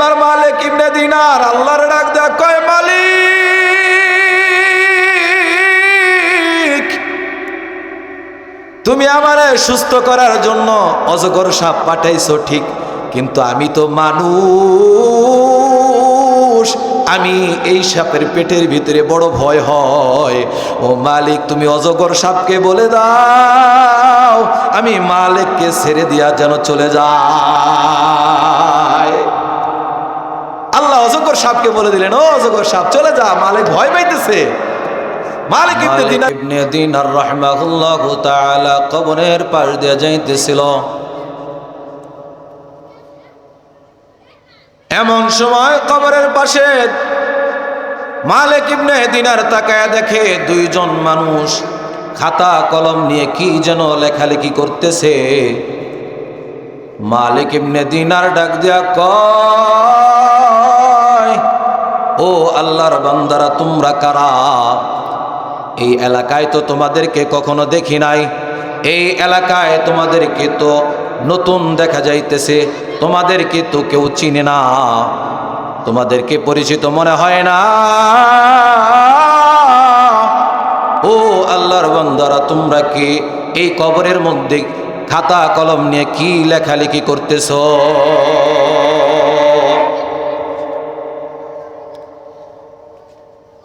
এবার মালিক ইবনে দিনার, আল্লাহর ডাক দেয়া কয়, মালিক, তুমি আমারে সুস্থ করার জন্য অজগর সাপ পাঠাইছো, ঠিক, কিন্তু আমি তো মানুষ, আমি এই সাপের পেটের ভিতরে বড় ভয় হয়। ও মালিক, তুমি অজগর সাপকে বলে দাও, আমি মালিককে ছেড়ে দিয়া যেন চলে যায় অজগর সাপকে বলে দিলেন ও অজগর সাপ চলে যা মালিক ভয় পাইতেছে। মালিক ইবনে দিনার তাআলা কবরের পাশ দিয়ে যাইতেছিল। এমন সময় কবরের পাশে মালিক ইবনে দিনার তাকায়া দেখে দুইজন মানুষ খাতা কলম নিয়ে কি যেন লেখালেখি করতেছে। মালিক ইবনে দিনার ডাক দিয়া কয় ও আল্লাহর বান্দারা, তোমরা কারা? এই এলাকায় তো তোমাদেরকে কখনো দেখি নাই। এই এলাকায় তোমাদেরকে তো নতুন দেখা যাইতেছে, তোমাদেরকে তো কেউ চিনে না। তোমাদেরকে পরিচিত মনে হয় না। ও আল্লাহর বান্দারা, তোমরা কি এই কবরের মধ্যে খাতা কলম নিয়ে কি লেখালেখি করতেছ?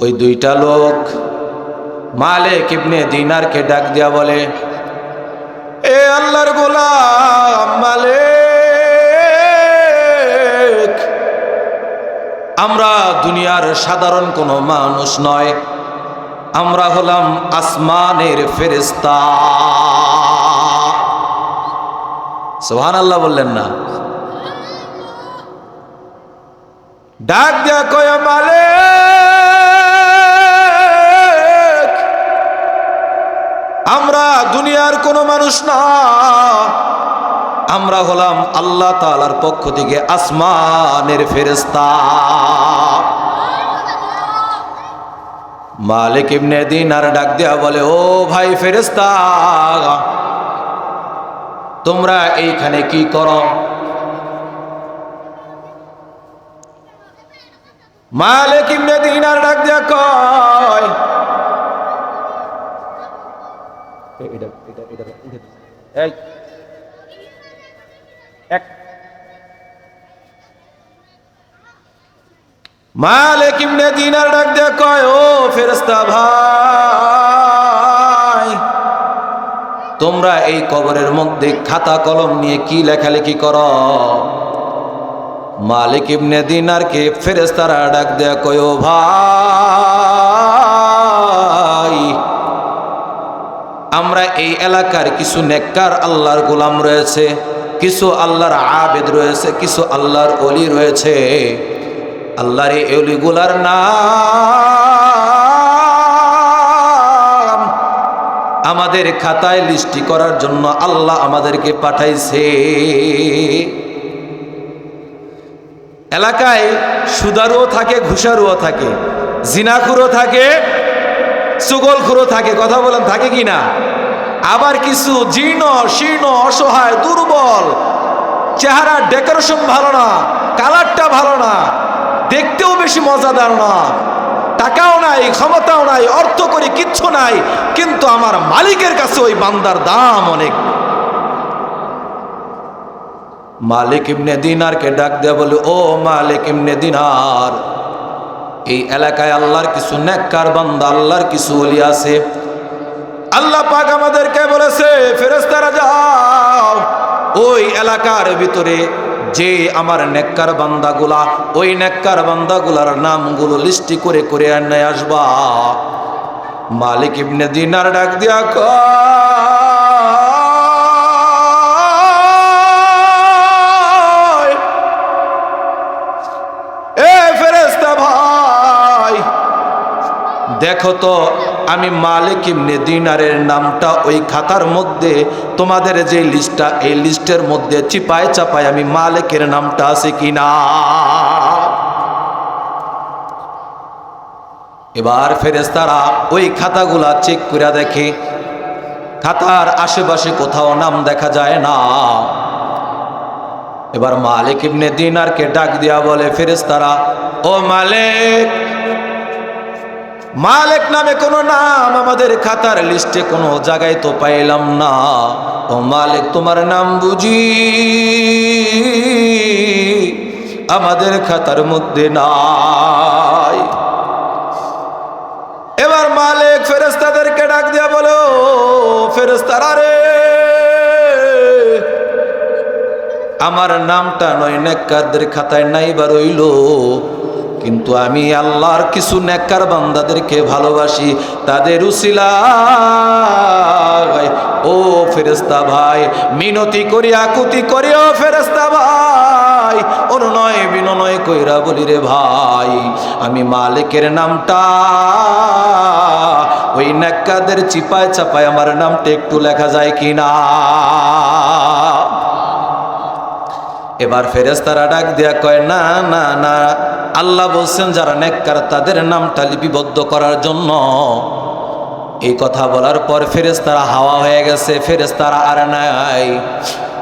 ওই দুইটা লোক মালিক ইবনে দিনারকে ডাক দিয়া বলে, এ আল্লাহর গোলাম মালিক, আমরা দুনিয়ার সাধারণ কোনো মানুষ নয়, আমরা হলাম আসমানের ফেরেস্তা সোহান আল্লাহ বললেন না। ডাক দেয়া কয় আমরা দুনিয়ার কোনো মানুষ না। আমরা হলাম আল্লাহ তালার পক্ষ থেকে আসমানের ফেরেস্তা মালিক ইবনে দিন আর ডাক দেয়া বলে, ও ভাই ফেরেস্তা তোমরা এইখানে কি করো? মালিক ইবনে দিন আর ডাক দেয়া কয় এই। এক। মালিক ইবনে দিনার ডাক দিয়ে কয়, ও ফেরেশতা ভাই, তোমরা এই কবরের মধ্যে খাতা কলম নিয়ে কি লেখালেখি করো? মালিক ইবনে দিনারকে ফেরেশতারা ডাক দেয়া কয়, ও ভাই আমরা এই এলাকার কিছু নেককার আল্লাহর গোলাম রয়েছে, কিছু আল্লাহর আবেদ রয়েছে, কিছু আল্লাহর অলি রয়েছে। আল্লাহর এই নাম আমাদের খাতায় লিস্টি করার জন্য আল্লাহ আমাদেরকে পাঠাইছে। এলাকায় সুদারুও থাকে, ঘুষারুও থাকে জিনাকুরও থাকে সুগলখুরো থাকে, কথা বলেন, থাকে কি না? আবার কিছু জীর্ণ, শীর্ণ, অসহায়, দুর্বল, চেহারার ডেকোরেশন ভালো না কালারটা ভালো না, দেখতেও বেশি মজাদার না, টাকাও নাই, ক্ষমতাও নাই, অর্থ করে কিচ্ছু নাই, কিন্তু আমার মালিকের কাছে ওই বান্দার দাম অনেক। মালিক ইবনে দিনারকে ডাক দেয়া বলে, ও মালিক ইবনে দিনার এই এলাকায় আল্লাহর কিছু নেককার বান্দা, আল্লাহর কিছু ওলি আছে। আল্লাহ পাক আমাদেরকে বলেছে ফেরেস্তারা যাও। ওই এলাকার ভিতরে যে আমার নেককার বান্দাগুলা, ওই নেককার বান্দাগুলার নামগুলো লিস্টি করে করে আনে আসবা। মালিক ইবনে দিনার ডাক দিয়া কয় দেখো তো, আমি মালিক ইবনে দিনারের নামটা ওই খাতার মধ্যে, তোমাদের যে লিস্টটা, এই লিস্টের মধ্যে চিপায় চাপায় আমি মালিকের নামটা আছে কিনা? এবার ফেরেস্তারা ওই খাতাগুলা চেক করে দেখে, খাতার আশেপাশে কোথাও নাম দেখা যায় না। এবার মালিক ইবনে দিনারকে ডাক দিয়া বলে, ফেরেশতারা, ও মালিক মালিক নামে কোনো নাম আমাদের খাতার লিস্টে কোনো জায়গায় তো পাইলাম না। ও মালিক, তোমার নাম বুঝি? আমাদের খাতার মধ্যে নাই। এবার মালিক ফেরেস্তাদেরকে ডাক দিয়া বলো ফেরেস্তারা রে, আমার নামটা নয়, নেককারদের খাতায় নাই বা রইল। কিন্তু আমি আল্লাহর কিছু নেককার বান্দাদেরকে ভালোবাসি, তাদের উসিলা ও ফেরেস্তা ভাই, মিনতি করি, আকুতি করি, ও ফেরেস্তা ভাই। অনুনয় বিনয় কইরা বলি রে ভাই, আমি মালিকের নামটা, ওই নেককাদের চিপায় চাপায় আমার নামটা একটু লেখা যায় কিনা? এবার ফেরেস্তারা ডাক দিয়া কয়, না না না। আল্লাহ বলছেন, যারা নেককার, তাদের নামটা লিপিবদ্ধ করার জন্য। এই কথা বলার পর ফেরেস্তারা হাওয়া হয়ে গেছে ফেরেস্তারা আর নাই।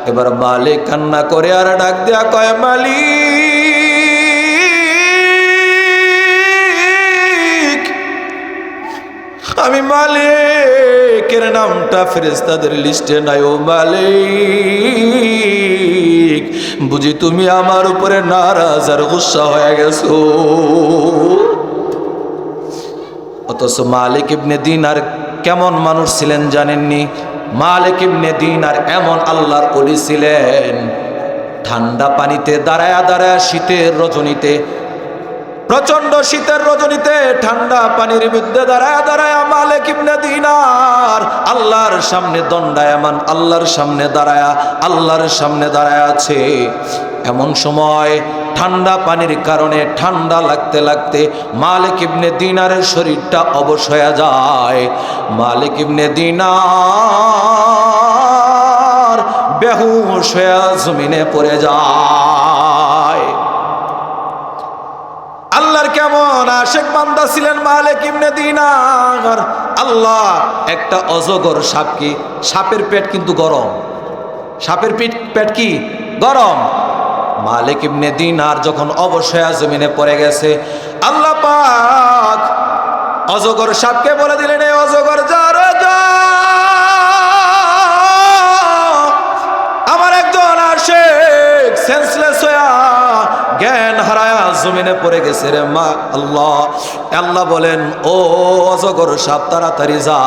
এবার মালিক কান্না করে আর ডাক দিয়া কয়, মালিক, আমি মালিকের নামটা ফেরেস্তাদের লিস্টে নাই, ও মালিক। বুঝি তুমি আমার উপরে নারাজ আর গুসা হয়ে গেছ। অথচ মালিক ইবনে দিন আর কেমন মানুষ ছিলেন জানেননি? মালিক ইবনে দিন আর এমন আল্লাহর অলি ছিলেন। ঠান্ডা পানিতে দাঁড়ায়া দাঁড়ায় শীতের রজনীতে প্রচণ্ড শীতের রজনীতে ঠান্ডা পানির মধ্যে দাঁড়ায় দাঁড়ায় মালিক ইবনে দিনার। আল্লাহর সামনে দণ্ডায়মান, আল্লাহর সামনে দাঁড়ায়া, আল্লাহর সামনে দাঁড়ায় আছে। এমন সময় ঠান্ডা পানির কারণে ঠান্ডা লাগতে লাগতে মালিক ইবনে দিনারের শরীরটা অবশ হয়ে যায়। মালিক ইবনে দিনার বেহুশ হয়ে জমিনে পড়ে যায়। আল্লাহর কেমন আশেক বান্দা ছিলেন মালিক ইবনে দিনার। আল্লাহ একটা অজগর সাপ কি? সাপের পেট কিন্তু গরম। সাপের পিঠ পেট কি? গরম। মালিক ইবনে দিনার যখন অবশ্যই জমিনে পড়ে গেছে, আল্লাহ পাক অজগর সাপকে বলে দিলেন এই অজগর, যা, রে, যা। আমার একজন আশেক সেন্সলেস হইয়া জ্ঞান জমিনে পড়ে গেছে রে মা, আল্লাহ আল্লাহ বলেন, ও অজগর সাপ, তাড়াতাড়ি যা।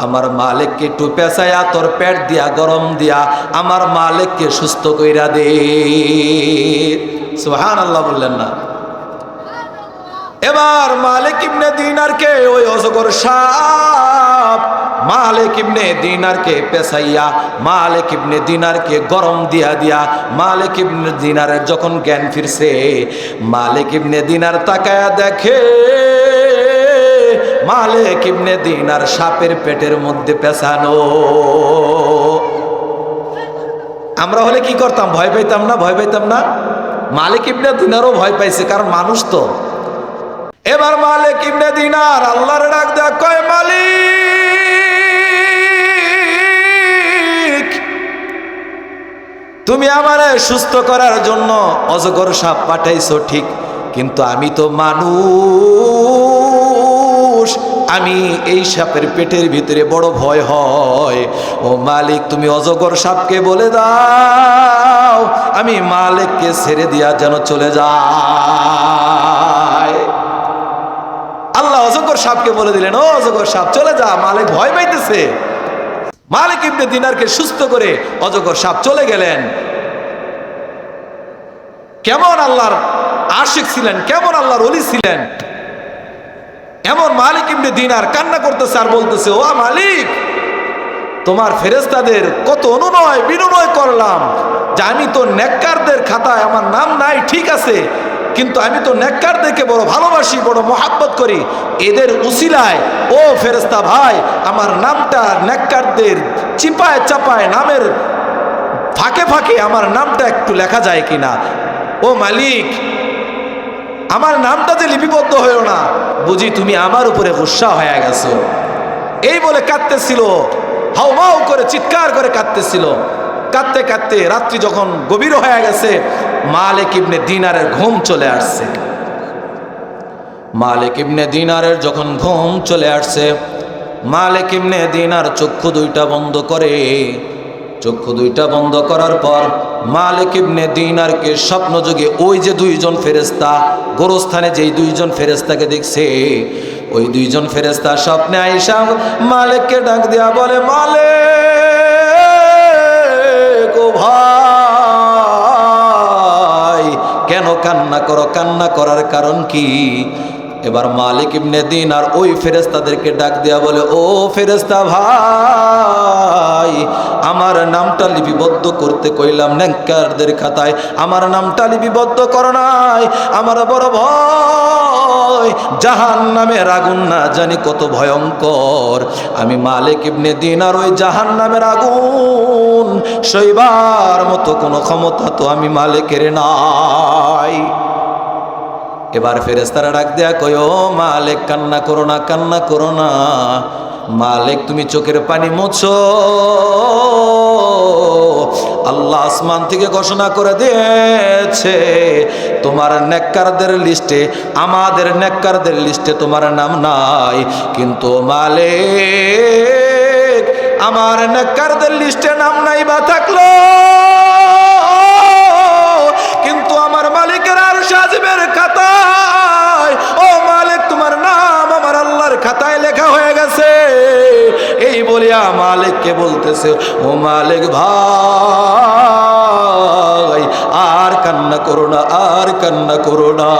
আমার মালিককে একটু পেঁচাইয়া, তোর পেট দিয়া, গরম দিয়া, আমার মালিককে সুস্থ কইরা দে। সুহান আল্লাহ বললেন না। এবার মালিক ইবনে দিনারকে ওই অজগর সাপ মালিক ইবনে দিনারকে পেছাইয়া মালিক ইবনে দিনারকে গরম দিয়া দিয়া, মালিক ইবনে দিনারের যখন জ্ঞান ফিরছে, মালিক ইবনে দিনার তাকায়া দেখে, মালিক ইবনে দিনার সাপের পেটের মধ্যে পেছানো আমরা হলে কি করতাম? ভয় পাইতাম না? ভয় পাইতাম না? মালিক ইবনে দিনারও ভয় পাইছে, কারণ মানুষ তো। এবার মালিক ইবনে দিনার আল্লাহর ডাক দেয়া কয়, মালিক! তুমি আমারে সুস্থ করার জন্য অজগর সাপ পাঠাইছো, ঠিক। কিন্তু আমি তো মানুষ। আমি এই সাপের পেটের ভিতরে বড় ভয় হয়। ও মালিক, তুমি অজগর সাপকে বলে দাও, আমি মালিককে ছেড়ে দিয়া যেন চলে যায়। আল্লাহ অজগর সাপকে বলে দিলেন, ও অজগর সাপ, চলে যা, মালিক ভয় পাইতেছে। মালিক ইবনে দিনারকে সুস্থ করে অজগর সাপ চলে গেলেন। কেমন আল্লাহর আশিক ছিলেন, কেমন আল্লাহর অলি ছিলেন। এমন মালিক ইবনে দিনার কান্না করতেছে আর বলতেছে ও মালিক, তোমার ফেরেস্তাদের কত অনুনয় বিনয় করলাম যে আমি তো নেককারদের খাতায় আমার নাম নাই, ঠিক আছে কিন্তু আমি তো নেককারদেরকে বড় ভালোবাসি, বড় মহাব্বত করি। এদের উসিলায়, ও ফেরেস্তা ভাই, আমার নামটা নেককারদের চিপায় চাপায় নামের ফাঁকে ফাঁকে আমার নামটা একটু লেখা যায় কিনা। ও মালিক, আমার নামটা যে লিপিবদ্ধ হয়েও না, বুঝি তুমি আমার উপরে গুসা হয়ে গেছো। এই বলে কাঁদতেছিল হাউ মাউ করে, চিৎকার করে কাঁদতেছিল। কাঁদতে কাঁদতে রাত্রি যখন গভীর হয়ে গেছে, মালিক ইবনে দিনারের ঘুম চলে আসছে। মালিক ইবনে দিনারের যখন ঘুম চলে আসছে, মালিক ইবনে দিনার চক্ষু দুইটা বন্ধ করে। চক্ষু দুইটা বন্ধ করার পর মালিক ইবনে দিনারকে স্বপ্ন যুগে ওই যে দুইজন ফেরেস্তা গোরস্থানে যেই দুইজন ফেরেস্তাকে দেখছে, ওই দুইজন ফেরেস্তা স্বপ্নে আইসাম মালিককে ডাক দেয়া বলে, মালিক! কান্না করো কান্না করার কারণ কি? এবার মালিক ইবনে দিন আর ওই ফেরেস্তাদেরকে ডাক দেয়া বলে, ও ফেরেস্তা ভাই, আমার নামটা লিপিবদ্ধ করতে কইলাম ন্যাঙ্কারদের খাতায়। আমার নামটা লিপিবদ্ধ করো নাই। আমার বড় ভয় জাহান নামের আগুন না জানি কত ভয়ঙ্কর। আমি মালিক ইবনে দিন আর ওই জাহান নামের আগুন সইবার মতো কোনো ক্ষমতা তো আমি মালিকের নাই। এবার ফেরেস্তারা ডাক দেয়া কয়, ও মালিক, কান্না করো না, কান্না করো না। মালিক, তুমি চোখের পানি মুছো। আল্লাহ আসমান থেকে ঘোষণা করে দিয়েছে, তোমার নেককারদের লিস্টে, আমাদের নেককারদের লিস্টে তোমার নাম নাই। কিন্তু মালিক, আমার নেককারদের লিস্টে নাম নাই বা থাকল মালিককে বলতেছে ও মালিক ভাই আর কান্না করো না আর কান্না করো না।